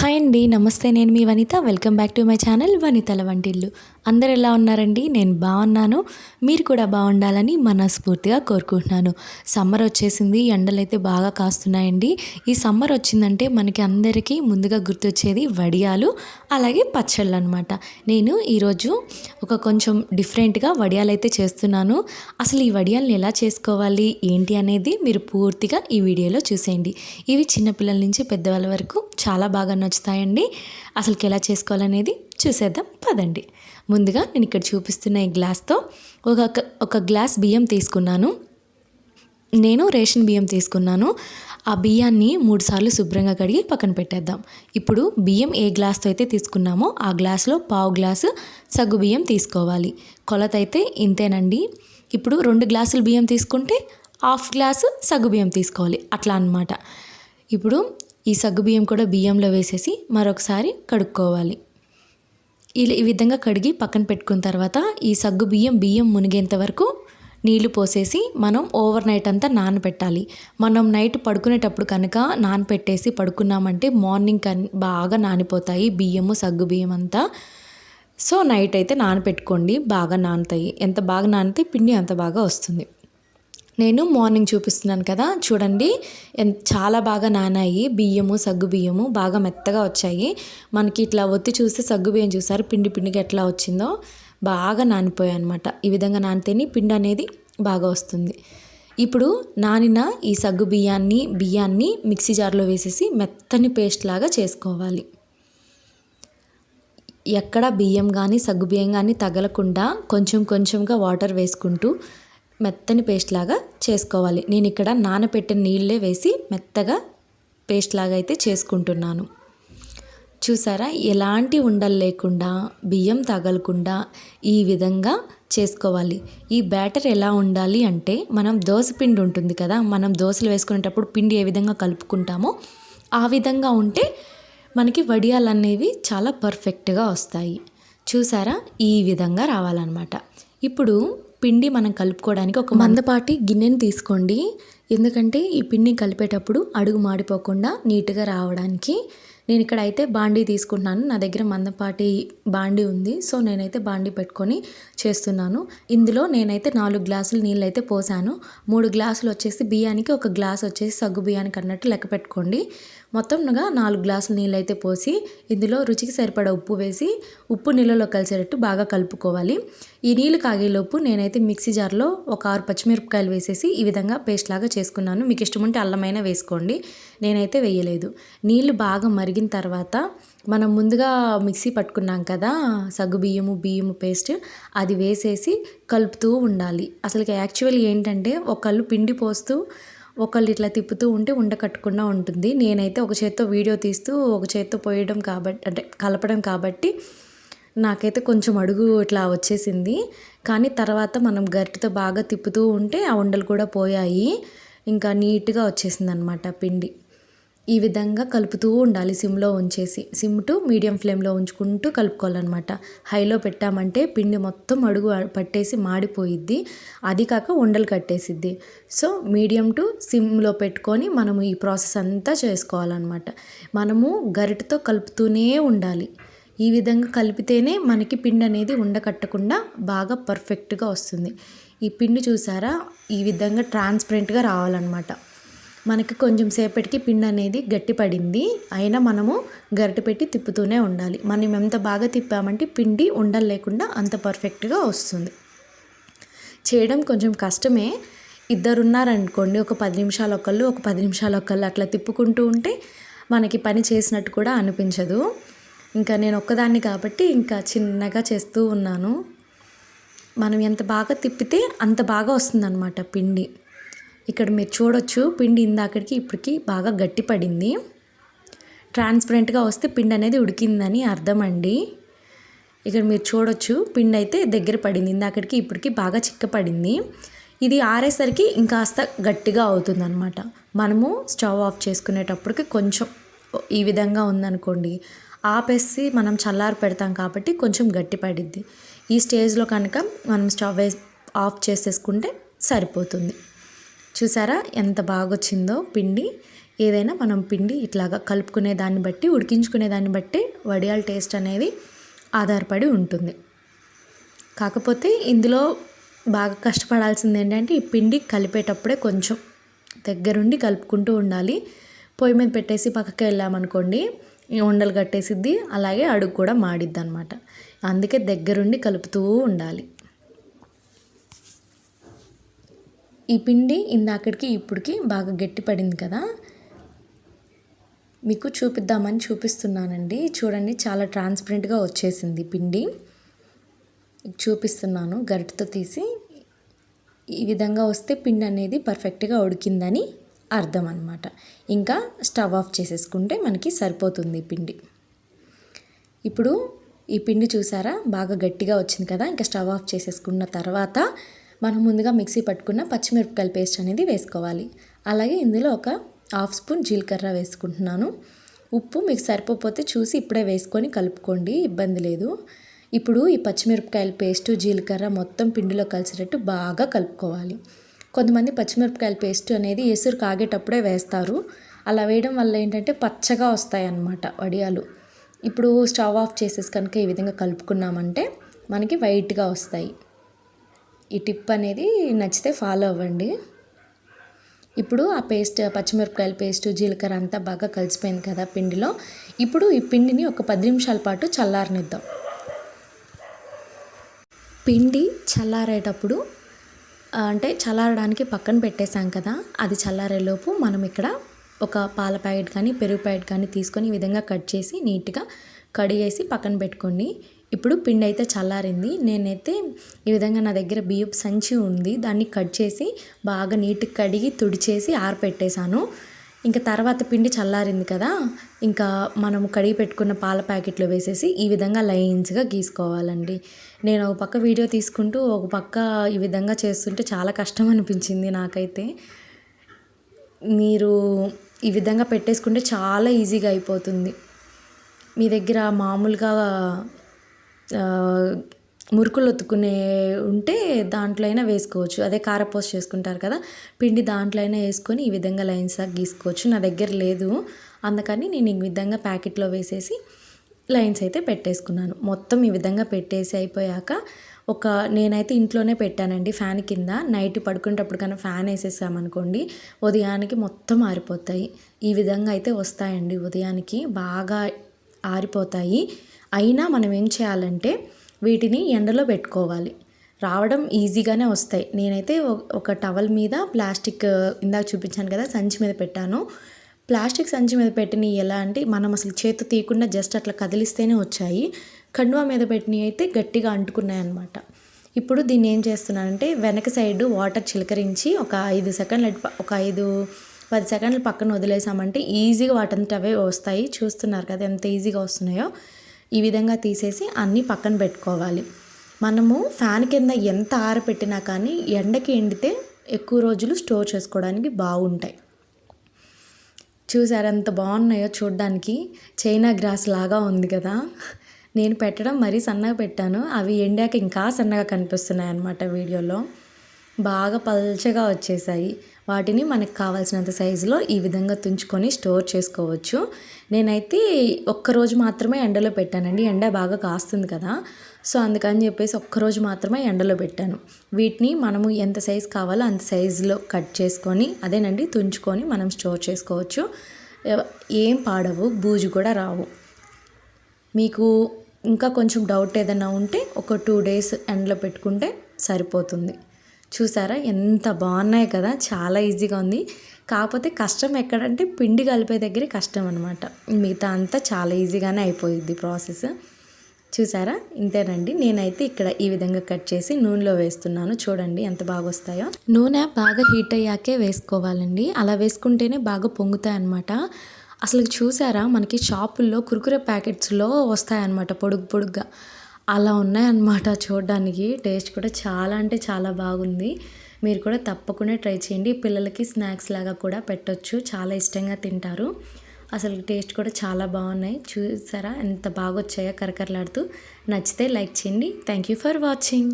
Hi అండి నమస్తే. నేను మీ Vanitha. Welcome back to my channel వనితల వంటిల్లు. అందరు ఎలా ఉన్నారండి? నేను బాగున్నాను. మీరు కూడా బాగుండాలని మనస్ఫూర్తిగా కోరుకుంటున్నాను. సమ్మర్ వచ్చేసింది. ఎండలైతే బాగా కాస్తున్నాయండి. ఈ సమ్మర్ వచ్చిందంటే మనకి అందరికీ ముందుగా గుర్తొచ్చేది వడియాలు అలాగే పచ్చళ్ళు అనమాట నేను ఈరోజు ఒక కొంచెం డిఫరెంట్గా వడియాలు అయితే చేస్తున్నాను. అసలు ఈ వడియాలను ఎలా చేసుకోవాలి? ఏంటి అనేది మీరు పూర్తిగా ఈ వీడియోలో చూసేయండి. ఇవి చిన్నపిల్లల నుంచి పెద్దవాళ్ళ వరకు చాలా బాగా నచ్చుతాయండి. అసలుకి ఎలా చేసుకోవాలనేది చూసేద్దాం. పదండి. ముందుగా నేను ఇక్కడ చూపిస్తున్న ఈ గ్లాస్తో ఒక ఒక గ్లాస్ బియ్యం తీసుకున్నాను. నేను రేషన్ బియ్యం తీసుకున్నాను. ఆ బియ్యాన్ని మూడుసార్లు శుభ్రంగా కడిగి పక్కన పెట్టేద్దాం. ఇప్పుడు బియ్యం ఏ గ్లాస్తో అయితే తీసుకున్నామో ఆ గ్లాస్లో పావు గ్లాసు సగ్గు బియ్యం తీసుకోవాలి. కొలత అయితే ఇంతేనండి. ఇప్పుడు రెండు గ్లాసులు బియ్యం తీసుకుంటే హాఫ్ గ్లాసు సగ్గు బియ్యం తీసుకోవాలి. అట్లా అనమాట ఇప్పుడు ఈ సగ్గుబియ్యం కూడా బియ్యంలో వేసేసి మరొకసారి కడుక్కోవాలి. ఇలా ఈ విధంగా కడిగి పక్కన పెట్టుకున్న తర్వాత ఈ సగ్గు బియ్యం బియ్యం మునిగేంత వరకు నీళ్ళు పోసేసి మనం ఓవర్ నైట్ అంతా నానబెట్టాలి. మనం నైట్ పడుకునేటప్పుడు కనుక నానపెట్టేసి పడుకున్నామంటే మార్నింగ్ కన్ బాగా నానిపోతాయి బియ్యము సగ్గు బియ్యం అంతా. సో నైట్ అయితే నానపెట్టుకోండి బాగా నానుతాయి. ఎంత బాగా నానితే పిండి అంత బాగా వస్తుంది. నేను మార్నింగ్ చూపిస్తున్నాను కదా చూడండి. చాలా బాగా నానాయి. బియ్యము సగ్గు బియ్యము బాగా మెత్తగా వచ్చాయి. మనకి ఇట్లా ఒత్తి చూస్తే సగ్గు బియ్యం చూసారు పిండి పిండికి ఎట్లా వచ్చిందో బాగా నానిపోయాయి అనమాట ఈ విధంగా నానితేనే పిండి అనేది బాగా వస్తుంది. ఇప్పుడు నానిన ఈ సగ్గు బియ్యాన్ని బియ్యాన్ని మిక్సీ జార్లో వేసేసి మెత్తని పేస్ట్ లాగా చేసుకోవాలి. ఎక్కడ బియ్యం కానీ సగ్గు బియ్యం కానీ తగలకుండా కొంచెం కొంచెంగా వాటర్ వేసుకుంటూ మెత్తని పేస్ట్ లాగా చేసుకోవాలి. నేను ఇక్కడ నానపెట్టిన నీళ్ళే వేసి మెత్తగా పేస్ట్ లాగా అయితే చేసుకుంటున్నాను. చూసారా? ఎలాంటి ఉండలు లేకుండా బియ్యం తగలకుండా ఈ విధంగా చేసుకోవాలి. ఈ బ్యాటర్ ఎలా ఉండాలి అంటే మనం దోశ పిండి ఉంటుంది కదా మనం దోశలు వేసుకునేటప్పుడు పిండి ఏ విధంగా కలుపుకుంటామో ఆ విధంగా ఉంటే మనకి వడియాలు అనేవి చాలా పర్ఫెక్ట్గా వస్తాయి. చూసారా? ఈ విధంగా రావాలన్నమాట. ఇప్పుడు పిండి మనం కలుపుకోవడానికి ఒక మందపాటి గిన్నెని తీసుకోండి. ఎందుకంటే ఈ పిండిని కలిపేటప్పుడు అడుగు మాడిపోకుండా నీట్గా రావడానికి నేను ఇక్కడ అయితే బాండీ తీసుకుంటున్నాను. నా దగ్గర మందపాటి బాండీ ఉంది. సో నేనైతే బాండీ పెట్టుకొని చేస్తున్నాను. ఇందులో నేనైతే నాలుగు గ్లాసులు నీళ్ళు అయితే పోసాను. మూడు గ్లాసులు వచ్చేసి బియ్యానికి ఒక గ్లాస్ వచ్చేసి సగ్గు బియ్యానికి అన్నట్టు లెక్క పెట్టుకోండి. మొత్తంగా నాలుగు గ్లాసులు నీళ్ళు అయితే పోసి ఇందులో రుచికి సరిపడా ఉప్పు వేసి ఉప్పు నీళ్ళలో కలిసేటట్టు బాగా కలుపుకోవాలి. ఈ నీళ్ళు కాగేలోపు నేనైతే మిక్సీ జార్లో ఒక ఆరు పచ్చిమిరపకాయలు వేసేసి ఈ విధంగా పేస్ట్ లాగా చేసుకున్నాను. మీకు ఇష్టం ఉంటే అల్లమైనా వేసుకోండి. నేనైతే వేయలేదు. నీళ్ళు బాగా మరిగిన తర్వాత మనం ముందుగా మిక్సీ పట్టుకున్నాం కదా సగ్గు బియ్యము బియ్యము పేస్ట్ అది వేసేసి కలుపుతూ ఉండాలి. అసలు యాక్చువల్ ఏంటంటే ఒకళ్ళు పిండి పోస్తూ ఒకళ్ళు ఇట్లా తిప్పుతూ ఉంటే ఉండ కట్టకుండా ఉంటుంది. నేనైతే ఒక చేత్తో వీడియో తీస్తూ ఒక చేత్తో పోయడం కాబట్టి అంటే కలపడం కాబట్టి నాకైతే కొంచెం అడుగు ఇట్లా వచ్చేసింది. కానీ తర్వాత మనం గరిటతో బాగా తిప్పుతూ ఉంటే ఆ ఉండలు కూడా పోయాయి. ఇంకా నీట్గా వచ్చేసింది అనమాట పిండి. ఈ విధంగా కలుపుతూ ఉండాలి. సిమ్లో ఉంచేసి సిమ్ టు మీడియం ఫ్లేమ్లో ఉంచుకుంటూ కలుపుకోవాలన్నమాట. హైలో పెట్టామంటే పిండి మొత్తం అడుగు పట్టేసి మాడిపోయిద్ది. అది కాక ఉండలు కట్టేసిద్ది. సో మీడియం టు సిమ్లో పెట్టుకొని మనము ఈ ప్రాసెస్ అంతా చేసుకోవాలన్నమాట. మనము గరిటతో కలుపుతూనే ఉండాలి. ఈ విధంగా కలిపితేనే మనకి పిండి అనేది ఉండకట్టకుండా బాగా పర్ఫెక్ట్గా వస్తుంది. ఈ పిండి చూసారా? ఈ విధంగా ట్రాన్స్పరెంట్గా రావాలన్నమాట. మనకి కొంచెం సేపటికి పిండి అనేది గట్టి పడింది అయినా మనము గరిటె పెట్టి తిప్పుతూనే ఉండాలి. మనం ఎంత బాగా తిప్పామంటే పిండి ఉండలు లేకుండా అంత పర్ఫెక్ట్గా వస్తుంది. చేయడం కొంచెం కష్టమే. ఇద్దరు ఉన్నారనుకోండి ఒక పది నిమిషాలు ఒకళ్ళు ఒక పది నిమిషాలు ఒకళ్ళు అట్లా తిప్పుకుంటూ ఉంటే మనకి పని చేసినట్టు కూడా అనిపించదు. ఇంకా నేను ఒక్కదాన్ని కాబట్టి ఇంకా చిన్నగా చేస్తూ ఉన్నాను. మనం ఎంత బాగా తిప్పితే అంత బాగా వస్తుందన్నమాట పిండి. ఇక్కడ మీరు చూడొచ్చు పిండి ఇందాకడికి ఇప్పటికి బాగా గట్టి పడింది ట్రాన్స్పరెంట్గా వస్తే పిండి అనేది ఉడికిందని అర్థం అండి ఇక్కడ మీరు చూడొచ్చు పిండి అయితే దగ్గర పడింది ఇందాకడికి ఇప్పటికి బాగా చిక్కపడింది. ఇది ఆరేసరికి ఇంకాస్త గట్టిగా అవుతుందన్నమాట. మనము స్టవ్ ఆఫ్ చేసుకునేటప్పటికి కొంచెం ఈ విధంగా ఉందనుకోండి. ఆపేసి మనం చల్లారి పెడతాం కాబట్టి కొంచెం గట్టి పడిద్ది ఈ స్టేజ్లో కనుక మనం స్టవ్ ఆఫ్ చేసేసుకుంటే సరిపోతుంది. చూసారా? ఎంత బాగా వచ్చిందో పిండి. ఏదైనా మనం పిండి ఇట్లాగా కలుపుకునే దాన్ని బట్టి ఉడికించుకునే దాన్ని బట్టి వడియాల టేస్ట్ అనేది ఆధారపడి ఉంటుంది. కాకపోతే ఇందులో బాగా కష్టపడాల్సింది ఏంటంటే ఈ పిండి కలిపేటప్పుడే కొంచెం దగ్గరుండి కలుపుకుంటూ ఉండాలి. పొయ్యి మీద పెట్టేసి పక్కకి వెళ్ళామనుకోండి ఉండలు కట్టేసిద్ది అలాగే అడుగు కూడా మాడిద్ది అనమాట అందుకే దగ్గరుండి కలుపుతూ ఉండాలి. ఈ పిండి ఇందాకడికి ఇప్పటికి బాగా గట్టి పడింది కదా. మీకు చూపిద్దామని చూపిస్తున్నానండి. చూడండి చాలా ట్రాన్స్పరెంట్గా వచ్చేసింది పిండి. చూపిస్తున్నాను గరిటతో తీసి. ఈ విధంగా వస్తే పిండి అనేది పర్ఫెక్ట్గా ఉడికిందని అర్థం అనమాట ఇంకా స్టవ్ ఆఫ్ చేసేసుకుంటే మనకి సరిపోతుంది పిండి. ఇప్పుడు ఈ పిండి చూసారా? బాగా గట్టిగా వచ్చింది కదా. ఇంకా స్టవ్ ఆఫ్ చేసేసుకున్న తర్వాత మనం ముందుగా మిక్సీ పట్టుకున్న పచ్చిమిరపకాయల పేస్ట్ అనేది వేసుకోవాలి. అలాగే ఇందులో ఒక హాఫ్ స్పూన్ జీలకర్ర వేసుకుంటున్నాను. ఉప్పు మీకు సరిపోతే చూసి ఇప్పుడే వేసుకొని కలుపుకోండి ఇబ్బంది లేదు. ఇప్పుడు ఈ పచ్చిమిరపకాయల పేస్టు జీలకర్ర మొత్తం పిండిలో కలిసేటట్టు బాగా కలుపుకోవాలి. కొంతమంది పచ్చిమిరపకాయల పేస్ట్ అనేది ఎసురు కాగేటప్పుడే వేస్తారు. అలా వేయడం వల్ల ఏంటంటే పచ్చగా వస్తాయి అన్నమాట వడియాలు. ఇప్పుడు స్టవ్ ఆఫ్ చేసేసి కనుక ఈ విధంగా కలుపుకున్నామంటే మనకి వైట్గా వస్తాయి. ఈ టిప్ అనేది నచ్చితే ఫాలో అవ్వండి. ఇప్పుడు ఆ పేస్ట్ పచ్చిమిరపకాయల పేస్ట్ జీలకర్ర అంతా బాగా కలిసిపోయింది కదా పిండిలో. ఇప్పుడు ఈ పిండిని ఒక పది నిమిషాల పాటు చల్లారనిద్దాం. పిండి చల్లారేటప్పుడు అంటే చల్లారడానికి పక్కన పెట్టేశాం కదా అది చల్లారేలోపు మనం ఇక్కడ ఒక పాల ప్యాకెట్ కానీ పెరుగు ప్యాకెట్ కానీ తీసుకొని ఈ విధంగా కట్ చేసి నీట్గా కడిగేసి పక్కన పెట్టుకోండి. ఇప్పుడు పిండి అయితే చల్లారింది. నేనైతే ఈ విధంగా నా దగ్గర బియ్యపు సంచి ఉంది. దాన్ని కట్ చేసి బాగా నీట్గా కడిగి తుడిచేసి ఆరపెట్టేశాను. ఇంకా తర్వాత పిండి చల్లారింది కదా ఇంకా మనం కడిగి పెట్టుకున్న పాల ప్యాకెట్లో వేసేసి ఈ విధంగా లైన్స్గా గీసుకోవాలండి. నేను ఒక పక్క వీడియో తీసుకుంటూ ఒక పక్క ఈ విధంగా చేస్తుంటే చాలా కష్టం అనిపించింది నాకైతే. మీరు ఈ విధంగా పెట్టేసుకుంటే చాలా ఈజీగా అయిపోతుంది. మీ దగ్గర మామూలుగా మురుకులు ఒత్తుకునే ఉంటే దాంట్లో అయినా వేసుకోవచ్చు. అదే కారపోస్ చేసుకుంటారు కదా పిండి దాంట్లో అయినా వేసుకొని ఈ విధంగా లైన్స్గా గీసుకోవచ్చు. నా దగ్గర లేదు అందుకని నేను ఈ విధంగా ప్యాకెట్లో వేసేసి లైన్స్ అయితే పెట్టేసుకున్నాను. మొత్తం ఈ విధంగా పెట్టేసి అయిపోయాక ఒక నేనైతే ఇంట్లోనే పెట్టానండి ఫ్యాన్ కింద. నైట్ పడుకునేటప్పుడు కన్నా ఫ్యాన్ వేసేసామనుకోండి ఉదయానికి మొత్తం ఆరిపోతాయి. ఈ విధంగా అయితే వస్తాయండి ఉదయానికి. బాగా ఆరిపోతాయి. అయినా మనం ఏం చేయాలంటే వీటిని ఎండలో పెట్టుకోవాలి. రావడం ఈజీగానే వస్తాయి. నేనైతే ఒక టవల్ మీద ప్లాస్టిక్ ఇందాక చూపించాను కదా సంచి మీద పెట్టాను. ప్లాస్టిక్ సంచి మీద పెట్టినవి ఎలా అంటే మనం అసలు చేతి తీయకుండా జస్ట్ అట్లా కదిలిస్తేనే వచ్చాయి. కండువా మీద పెట్టినవి అయితే గట్టిగా అంటుకున్నాయి అనమాట ఇప్పుడు దీన్ని ఏం చేస్తున్నానంటే వెనక సైడ్ వాటర్ చిలకరించి ఒక ఐదు సెకండ్లు ఒక ఐదు పది సెకండ్లు పక్కన వదిలేసామంటే ఈజీగా వాటంతా అవే వస్తాయి. చూస్తున్నారు కదా ఎంత ఈజీగా వస్తున్నాయో. ఈ విధంగా తీసేసి అన్నీ పక్కన పెట్టుకోవాలి. మనము ఫ్యాన్ కింద ఎంత ఆరపెట్టినా కానీ ఎండకి ఎండితే ఎక్కువ రోజులు స్టోర్ చేసుకోవడానికి బాగుంటాయి. చూసారు ఎంత బాగున్నాయో చూడడానికి. చైనా గ్రాస్ లాగా ఉంది కదా. నేను పెట్టడం మరీ సన్నగా పెట్టాను. అవి ఎండాక ఇంకా సన్నగా కనిపిస్తున్నాయి అన్నమాట వీడియోలో. బాగా పల్చగా వచ్చేసాయి. వాటిని మనకు కావాల్సినంత సైజులో ఈ విధంగా తుంచుకొని స్టోర్ చేసుకోవచ్చు. నేనైతే ఒక్కరోజు మాత్రమే ఎండలో పెట్టానండి. ఎండ బాగా కాస్తుంది కదా. సో అందుకని చెప్పేసి ఒక్కరోజు మాత్రమే ఎండలో పెట్టాను. వీటిని మనము ఎంత సైజు కావాలో అంత సైజులో కట్ చేసుకొని అదేనండి తుంచుకొని మనం స్టోర్ చేసుకోవచ్చు. ఏం పాడవు బూజు కూడా రావు. మీకు ఇంకా కొంచెం డౌట్ ఏదైనా ఉంటే ఒక టూ డేస్ ఎండలో పెట్టుకుంటే సరిపోతుంది. చూసారా? ఎంత బాగున్నాయి కదా? చాలా ఈజీగా ఉంది. కాకపోతే కష్టం ఎక్కడంటే పిండి కలిపే దగ్గరే కష్టం అనమాట మిగతా అంతా చాలా ఈజీగానే అయిపోయింది ప్రాసెస్. చూసారా? ఇంతేనండి. నేనైతే ఇక్కడ ఈ విధంగా కట్ చేసి నూనెలో వేస్తున్నాను. చూడండి ఎంత బాగా వస్తాయో. నూనె బాగా హీట్ అయ్యాకే వేసుకోవాలండి. అలా వేసుకుంటేనే బాగా పొంగుతాయి అనమాట అసలు చూసారా? మనకి షాపుల్లో కురుకురే ప్యాకెట్స్లో వస్తాయన్నమాట పొడుగు పొడుగ్గా. అలా ఉన్నాయన్నమాట చూడడానికి. టేస్ట్ కూడా చాలా అంటే చాలా బాగుంది. మీరు కూడా తప్పకుండా ట్రై చేయండి. పిల్లలకి స్నాక్స్ లాగా కూడా పెట్టొచ్చు. చాలా ఇష్టంగా తింటారు. అసలు టేస్ట్ కూడా చాలా బాగున్నాయి. చూసారా? ఎంత బాగా వచ్చాయో కరకరలాడుతూ. నచ్చితే లైక్ చేయండి. Thank you for watching.